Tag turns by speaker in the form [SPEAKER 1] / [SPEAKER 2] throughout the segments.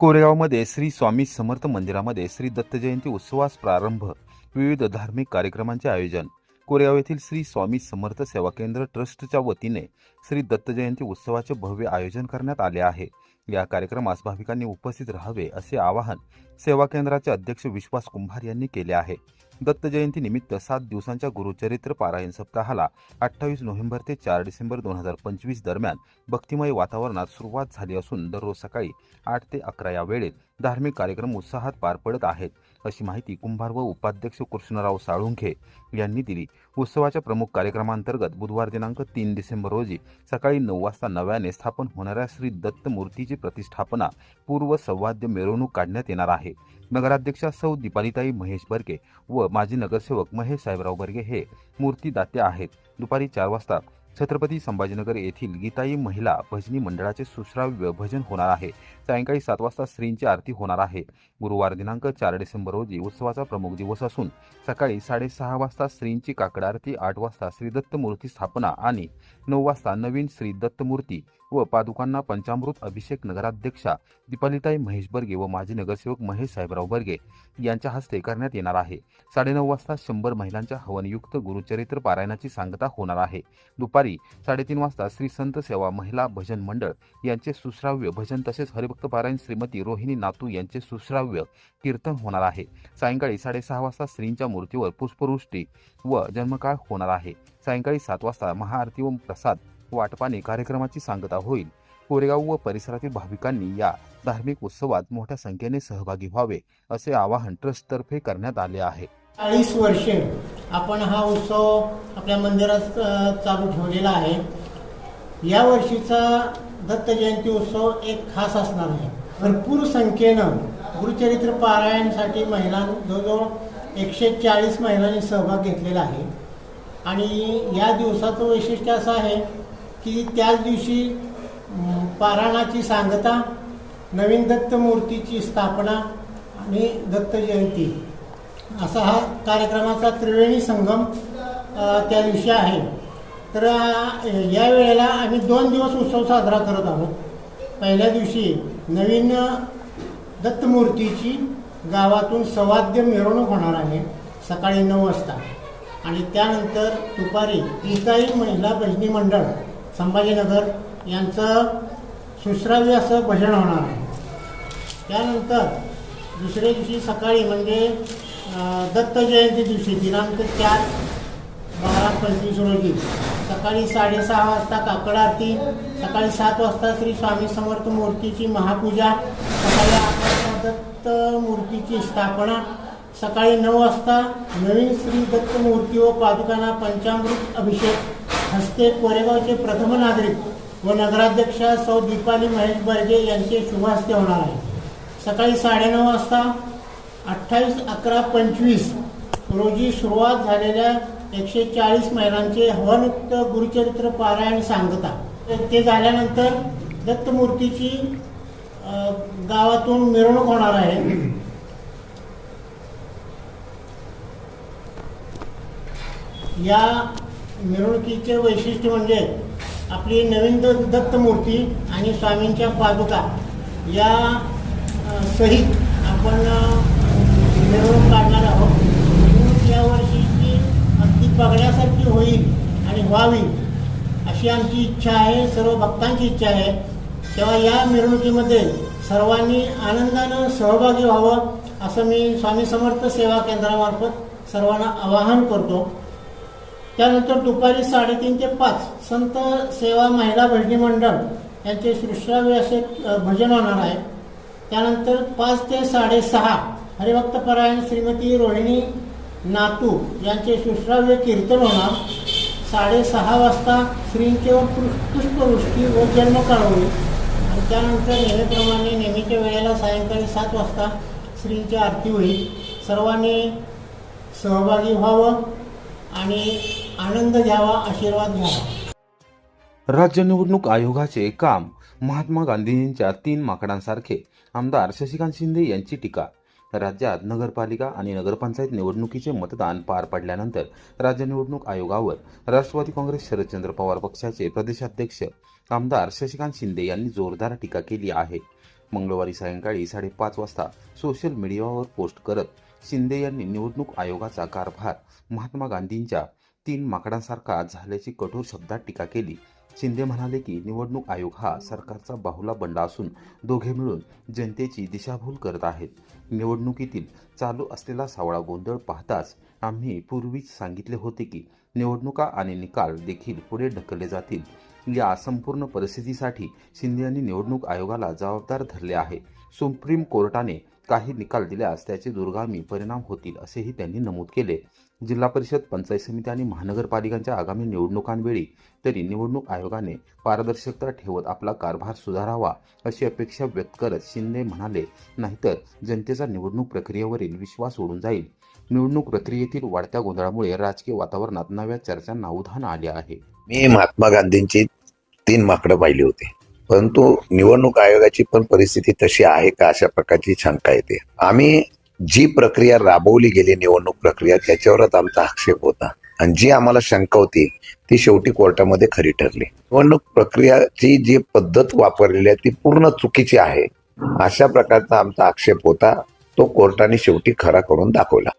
[SPEAKER 1] कोरेगावमध्ये श्री स्वामी समर्थ मंदिरामध्ये श्री दत्त जयंती उत्सवास प्रारंभ. विविध धार्मिक कार्यक्रमांचे आयोजन. कोरेगाव येथील श्री स्वामी समर्थ सेवा केंद्र ट्रस्टच्या वतीने श्री दत्त जयंती उत्सवाचे भव्य आयोजन करण्यात आले आहे. या कार्यक्रमास भाविकांनी उपस्थित राहावे असे आवाहन सेवा केंद्राचे अध्यक्ष विश्वास कुंभार यांनी केले आहे. दत्त जयंतीनिमित्त सात दिवसांच्या गुरुचरित्र पारायण सप्ताहाला अठ्ठावीस नोव्हेंबर ते चार डिसेंबर दोन हजार पंचवीस दरम्यान भक्तिमय वातावरणात सुरुवात झाली असून दररोज सकाळी आठ ते अकरा या वेळेत धार्मिक कार्यक्रम उत्साहात पार पडत आहेत. अशी माहिती कुंभार व उपाध्यक्ष कृष्णराव साळुंखे यांनी दिली. उत्सवाच्या प्रमुख कार्यक्रमांतर्गत बुधवार दिनांक तीन डिसेंबर रोजी सकाळी नऊ वाजता नव्याने स्थापन होणाऱ्या श्री दत्त मूर्तीची प्रतिष्ठापना पूर्व संवाद्य मिरवणूक काढण्यात येणार आहे. नगराध्यक्षा सौ दीपालीताई महेश बर्गे व माजी नगरसेवक महेश साहेबराव बर्गे हे मूर्तीदात्या आहेत. दुपारी चार वाजता छत्रपती संभाजीनगर येथील गीताई महिला भजनी मंडळाचे सुश्राव्य भजन होणार आहे. सायंकाळी सात वाजता श्रींची आरती होणार आहे. गुरुवार दिनांक चार डिसेंबर रोजी उत्सवाचा प्रमुख दिवस असून सकाळी साडेसहा वाजता श्रींची काकड आरती आठ वाजता श्री दत्त मूर्ती स्थापना आणि नऊ वाजता नवीन श्री दत्त मूर्ती व पादुकांना पंचामृत अभिषेक नगराध्यक्षा दीपालिताई महेश बर्गे व माजी नगरसेवक महेश साहेबराव बर्गे यांच्या हस्ते करण्यात येणार आहे. साडेनऊ वाजता शंभर महिलांच्या हवनयुक्त गुरुचरित्र पारायणाची सांगता होणार आहे. दुपारी साडेतीन वाजता श्री संत सेवा महिला भजन मंडळ यांचे सुश्राव्य भजन तसेच हरिभक्त पारायण श्रीमती रोहिणी नातू यांचे सुश्राव्य कीर्तन होणार आहे. सायंकाळी साडेसहा वाजता श्रींच्या मूर्तीवर पुष्पवृष्टी व जन्मकाळ होणार आहे. सायंकाळी सात वाजता महाआरती व प्रसाद वाटपाने कार्यक्रमाची सांगता होईल. कोरेगाव व परिसरातील भाविकांनी या धार्मिक उत्सवात मोठ्या संख्येने सहभागी व्हावे असे आवाहन ट्रस्टतर्फे करण्यात आले आहे.
[SPEAKER 2] चाळीस वर्षे आपण हा उत्सव आपल्या मंदिरात चालू ठेवलेला आहे. या वर्षीचा दत्त जयंती उत्सव एक खास असणार आहे. भरपूर संख्येनं गुरुचरित्र पारायणसाठी महिला जवळजवळ एकशे चाळीस महिलांनी सहभाग घेतलेला आहे. आणि या दिवसाचं वैशिष्ट्य असं आहे की त्याच दिवशी पारायणाची सांगता नवीन दत्त मूर्तीची स्थापना आणि दत्त जयंती. असा हा कार्यक्रमाचा त्रिवेणी संगम त्या दिवशी आहे. तर या वेळेला आम्ही दोन दिवस उत्सव साजरा करत आहोत. पहिल्या दिवशी नवीन दत्तमूर्तीची गावातून सवाद्य मिरवणूक होणार आहे सकाळी नऊ वाजता. आणि त्यानंतर दुपारी गीताई महिला भजनी मंडळ संभाजीनगर यांचं सुश्राव्य असं भजन होणार आहे. त्यानंतर दुसऱ्या दिवशी सकाळी म्हणजे दत्त जयंती दिवशी दिनांक चार बारा पंचवीस रोजी सकाळी साडेसहा वाजता काकड आरती सकाळी सात वाजता श्री स्वामी समर्थ मूर्तीची महापूजा सकाळी आठ वाजता दत्त मूर्तीची स्थापना सकाळी नऊ वाजता नवीन श्री दत्त मूर्ती व पादुकांना पंचामृत अभिषेक हस्ते कोरेगावचे प्रथम नागरिक व नगराध्यक्षा सौ दीपाली महेश बर्गे यांचे शुभहस्ते होणार आहे. सकाळी साडेनऊ वाजता अठ्ठावीस अकरा पंचवीस रोजी सुरुवात झालेल्या एकशे चाळीस महिलांचे हवनयुक्त गुरुचरित्र पारायण सांगता. ते झाल्यानंतर दत्तमूर्तीची गावातून मिरवणूक होणार आहे. या मिरवणुकीचे वैशिष्ट्य म्हणजे आपली नवीन दत्त दत्तमूर्ती आणि स्वामींच्या पादुका. या सहित आपण मिरवणूक काढणार आहोत. मिरवणूक या वर्षीची अगदी बघण्यासारखी होईल आणि व्हावी अशी आमची इच्छा आहे सर्व भक्तांची इच्छा आहे. तेव्हा या मिरवणुकीमध्ये सर्वांनी आनंदानं सहभागी व्हावं असं मी स्वामी समर्थ सेवा केंद्रामार्फत सर्वांना आवाहन करतो. त्यानंतर दुपारी साडेतीन ते पाच संत सेवा महिला भजनी मंडळ यांचे सृष्टावे असे भजन होणार आहे. त्यानंतर पाच ते साडेसहा हरिभक्तपरायण श्रीमती रोहिणी नातू यांचे सुश्राव्य कीर्तन होणार. साडेसहा वाजता श्रींचे व पुष्पवृष्टी व जन्म होईल आणि त्यानंतर नेहमीप्रमाणे नेहमीच्या वेळेला सायंकाळी सात वाजता श्रींची आरती होईल. सर्वांनी सहभागी व्हावं आणि आनंद घ्यावा आशीर्वाद घ्यावा.
[SPEAKER 1] राज्य निवडणूक आयोगाचे काम महात्मा गांधींच्या तीन माकडांसारखे. आमदार शशिकांत शिंदे यांची टीका. राज्यात नगरपालिका आणि नगरपंचायत निवडणुकीचे मतदान पार पडल्यानंतर राज्य निवडणूक आयोगावर राष्ट्रवादी काँग्रेस शरदचंद्र पवार पक्षाचे प्रदेशाध्यक्ष आमदार शशिकांत शिंदे यांनी जोरदार टीका केली आहे. मंगळवारी सायंकाळी साडेपाच वाजता सोशल मीडियावर पोस्ट करत शिंदे यांनी निवडणूक आयोगाचा कारभार महात्मा गांधींच्या तीन माकडांसारखा झाल्याची कठोर शब्दात टीका केली. शिंदे म्हणाले की निवडणूक आयोग हा सरकारचा बाहुला बंडा असून दोघे मिळून जनतेची दिशाभूल करत आहेत. निवडणुकीतील चालू असलेला सावळा गोंधळ पाहताच आम्ही पूर्वीच सांगितले होते की निवडणुका आणि निकाल देखील पुढे ढकलले जातील. या संपूर्ण परिस्थितीसाठी शिंदे यांनी निवडणूक आयोगाला जबाबदार धरले आहे. सुप्रीम कोर्टाने काही निकाल दिल्यास त्याचे दुर्गामी परिणाम होतील असेही त्यांनी नमूद केले. जिल्हा परिषद पंचायत समिती आणि महानगरपालिकांच्या आगामी निवडणुकांवेळी तरी निवडणूक आयोगाने पारदर्शकता ठेवत आपला कारभार सुधारावा अशी अपेक्षा व्यक्त करत शिंदे म्हणाले नाहीतर जनतेचा निवडणूक प्रक्रियेवरील विश्वास उडून जाईल. निवडणूक प्रक्रियेतील वाढत्या गोंधळामुळे राजकीय वातावरणात नव्या चर्चांना उधाण आले आहे.
[SPEAKER 3] मी महात्मा गांधींची तीन माकडं पाहिली होती. परंतु निवडणूक आयोगाची पण परिस्थिती तशी आहे का अशा प्रकारची शंका येते. आम्ही जी प्रक्रिया राबवली गेली निवडणूक प्रक्रिया त्याच्यावरच आमचा आक्षेप होता. आणि जी आम्हाला शंका होती ती शेवटी कोर्टामध्ये खरी ठरली. निवडणूक प्रक्रियाची जी पद्धत वापरलेली आहे ती पूर्ण चुकीची आहे. अशा प्रकारचा आमचा आक्षेप होता तो कोर्टाने शेवटी खरा करून दाखवला.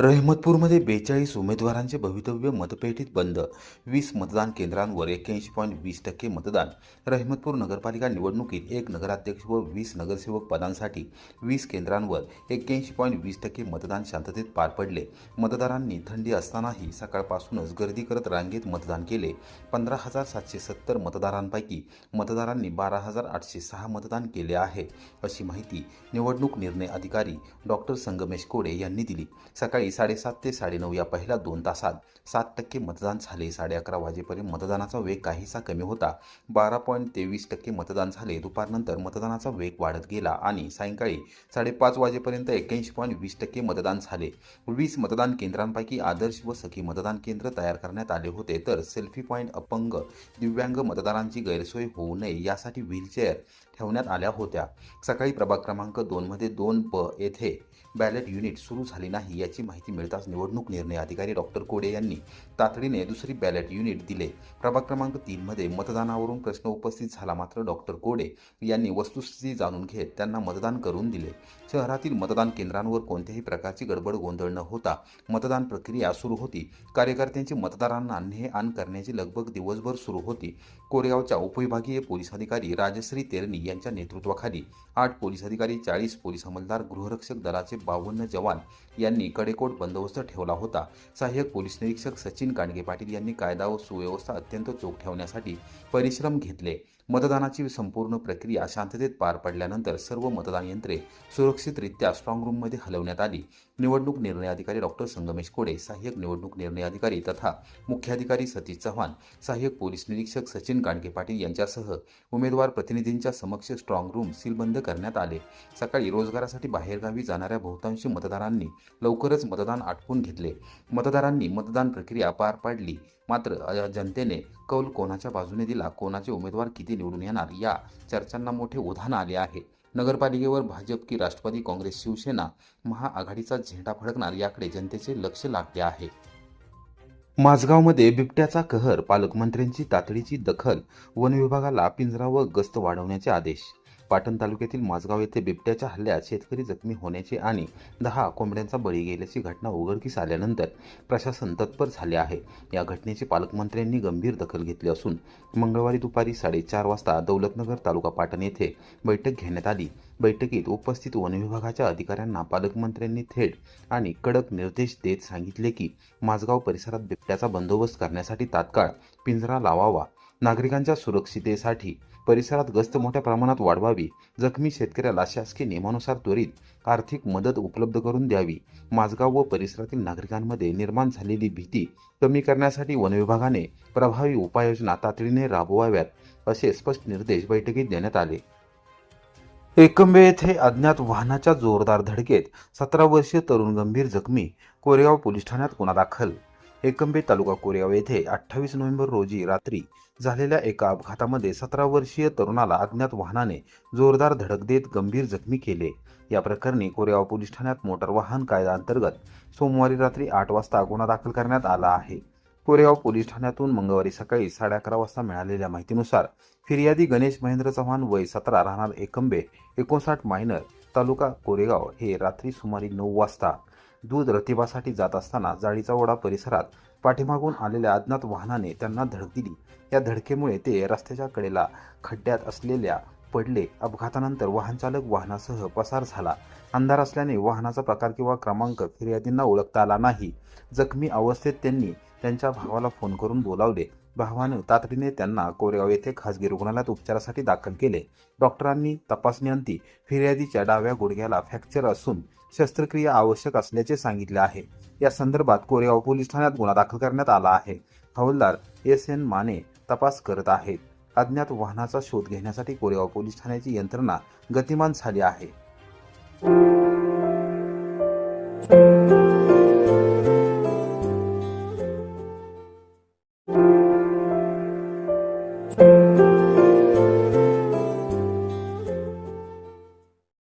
[SPEAKER 1] रहमतपूरमध्ये बेचाळीस उमेदवारांचे भवितव्य मतपेटीत बंद. वीस मतदान केंद्रांवर एक्क्याऐंशी पॉईंट वीस टक्के मतदान. रहमतपूर नगरपालिका निवडणुकीत एक नगराध्यक्ष व वीस नगरसेवक पदांसाठी वीस केंद्रांवर एक्क्याऐंशी पॉईंट वीस टक्के मतदान शांततेत पार पडले. मतदारांनी थंडी असतानाही सकाळपासूनच गर्दी करत रांगेत मतदान केले. पंधरा हजार सातशे सत्तर मतदारांपैकी मतदारांनी बारा हजार आठशे सहा मतदान केले आहे अशी माहिती निवडणूक निर्णय अधिकारी डॉक्टर संगमेश कोडे यांनी दिली. सकाळी साडेसात ते साडेनऊ या पहिल्या दोन तासात सात टक्के मतदान झाले. साडे अकरा वाजेपर्यंत मतदानाचा वेग काहीसा कमी होता. बारा पॉईंट तेवीस टक्के मतदान झाले. दुपारनंतर मतदानाचा वेग वाढत गेला आणि सायंकाळी साडेपाच वाजेपर्यंत एक्क्याऐंशी पॉईंट वीस टक्के मतदान झाले. वीस मतदान केंद्रांपैकी आदर्श व सखी मतदान केंद्र तयार करण्यात आले होते. तर सेल्फी पॉईंट अपंग दिव्यांग मतदारांची गैरसोय होऊ नये यासाठी व्हीलचेअर ठेवण्यात आल्या होत्या. सकाळी प्रभाग क्रमांक दोनमध्ये दोन प येथे बॅलेट युनिट सुरू झाली नाही याची माहिती मिळताच निवडणूक निर्णय अधिकारी डॉक्टर कोडे यांनी तातडीने दुसरी बॅलेट युनिट दिले. प्रभाग क्रमांक तीनमध्ये मतदानावरून प्रश्न उपस्थित झाला मात्र डॉक्टर कोडे यांनी वस्तुस्थिती जाणून घेत त्यांना मतदान करून दिले. शहरातील मतदान केंद्रांवर कोणत्याही प्रकारची गडबड गोंधळ न होता मतदान प्रक्रिया सुरू होती. कार्यकर्त्यांची मतदारांना ने आण करण्याची लगबग दिवसभर सुरू होती. कोरेगावच्या उपविभागीय पोलीस अधिकारी राजश्री तेरणी यांच्या नेतृत्वाखाली आठ पोलीस अधिकारी चाळीस पोलीस अंमलदार गृहरक्षक दलाचे बावन्न जवान यांनी कडेकोट बंदोबस्त ठेवला होता. सहाय्यक पोलीस निरीक्षक सचिन कांडगे पाटील यांनी कायदा व सुव्यवस्था अत्यंत चोख ठेवण्यासाठी परिश्रम घेतले. मतदानाची संपूर्ण प्रक्रिया शांततेत पार पडल्यानंतर सर्व मतदान यंत्रे सुरक्षितरित्या स्ट्रॉंग रूममध्ये हलवण्यात आली. निवडणूक निर्णय अधिकारी डॉक्टर संगमेश कोडे सहाय्यक निवडणूक निर्णय अधिकारी तथा मुख्याधिकारी सतीश चव्हाण सहाय्यक पोलीस निरीक्षक सचिन गांडगे पाटील यांच्यासह उमेदवार प्रतिनिधींच्या समक्ष स्ट्रॉंग रूम सीलबंद करण्यात आले. सकाळी रोजगारासाठी बाहेरगावी जाणाऱ्या बहुतांश मतदारांनी लवकरच मतदान आटपून घेतले. मतदारांनी मतदान प्रक्रिया पार पाडली. मात्र जनतेने कौल कोणाच्या बाजूने दिला कोणाचे उमेदवार किती निवडून येणार या चर्चांना मोठे उधाण आले आहे. नगरपालिकेवर भाजप की राष्ट्रवादी काँग्रेस शिवसेना महाआघाडीचा झेंडा फडकणार याकडे जनतेचे लक्ष लागले आहे. माझगावमध्ये बिबट्याचा कहर पालकमंत्र्यांची तातडीची दखल वन विभागाला पिंजरा व गस्त वाढवण्याचे आदेश. पाटण तालुक्यातील माझगाव येथे बिबट्याच्या हल्ल्यात शेतकरी जखमी होण्याचे आणि दहा कोंबड्यांचा बळी गेल्याची घटना उघडकीस आल्यानंतर प्रशासन तत्पर झाले आहे. या घटनेची पालकमंत्र्यांनी गंभीर दखल घेतली असून मंगळवारी दुपारी साडेचार वाजता दौलतनगर तालुका पाटण येथे बैठक घेण्यात आली. बैठकीत उपस्थित वन विभागाच्या अधिकाऱ्यांना पालकमंत्र्यांनी थेट आणि कडक निर्देश देत सांगितले की माझगाव परिसरात बिबट्याचा बंदोबस्त करण्यासाठी तात्काळ पिंजरा लावावा. नागरिकांच्या सुरक्षितेसाठी परिसरात गस्त मोठ्या प्रमाणात वाढवावी. जखमी शेतकऱ्याला शासकीय नियमानुसार त्वरित आर्थिक मदत उपलब्ध करून द्यावी. माझगाव व परिसरातील नागरिकांमध्ये निर्माण झालेली भीती कमी करण्यासाठी वनविभागाने प्रभावी उपाययोजना तातडीने राबवाव्यात असे स्पष्ट निर्देश बैठकीत देण्यात आले. एकंबे येथे अज्ञात वाहनाच्या जोरदार धडकेत सतरा वर्षीय तरुण गंभीर जखमी कोरेगाव पोलीस ठाण्यात गुन्हा दाखल एकंबे तालुका कोरेगाव येथे अठ्ठावीस नोव्हेंबर रोजी रात्री झालेल्या एका अपघातामध्ये सतरा वर्षीय तरुणाला अज्ञात वाहनाने जोरदार धडक देत गंभीर जखमी केले. या प्रकरणी कोरेगाव पोलीस ठाण्यात मोटार वाहन कायद्याअंतर्गत सोमवारी रात्री आठ वाजता गुन्हा दाखल करण्यात आला आहे. कोरेगाव पोलीस ठाण्यातून मंगळवारी सकाळी साडे अकरा वाजता मिळालेल्या माहितीनुसार फिर्यादी गणेश महेंद्र चव्हाण वय सतरा राहणार एकंबे एकोणसाठ मायनर तालुका कोरेगाव हे रात्री सुमारे नऊ वाजता दूध रतिबासाठी जात असताना जाळीचा ओढा परिसरात पाठीमागून आलेल्या अज्ञात वाहनाने त्यांना धडक दिली. या धडकेमुळे ते रस्त्याच्या कडेला खड्ड्यात असलेल्या पडले. अपघातानंतर वाहनचालक वाहनासह पसार झाला. अंधार असल्याने वाहनाचा प्रकार किंवा क्रमांक फिर्यादींना ओळखता आला नाही. जखमी अवस्थेत त्यांनी त्यांच्या भावाला फोन करून बोलावले. भावानं तातडीने त्यांना कोरेगाव येथे खासगी रुग्णालयात उपचारासाठी दाखल केले. डॉक्टरांनी तपासणीअंती फिर्यादीच्या डाव्या गुडघ्याला फ्रॅक्चर असून शस्त्रक्रिया आवश्यक असल्याचे सांगितले आहे. या संदर्भात कोरेगाव पोलीस ठाण्यात गुन्हा दाखल करण्यात आला आहे. हवालदार एस एन माने तपास करत आहेत. अज्ञात वाहनाचा शोध घेण्यासाठी कोरेगाव पोलीस ठाण्याची यंत्रणा गतिमान झाली आहे.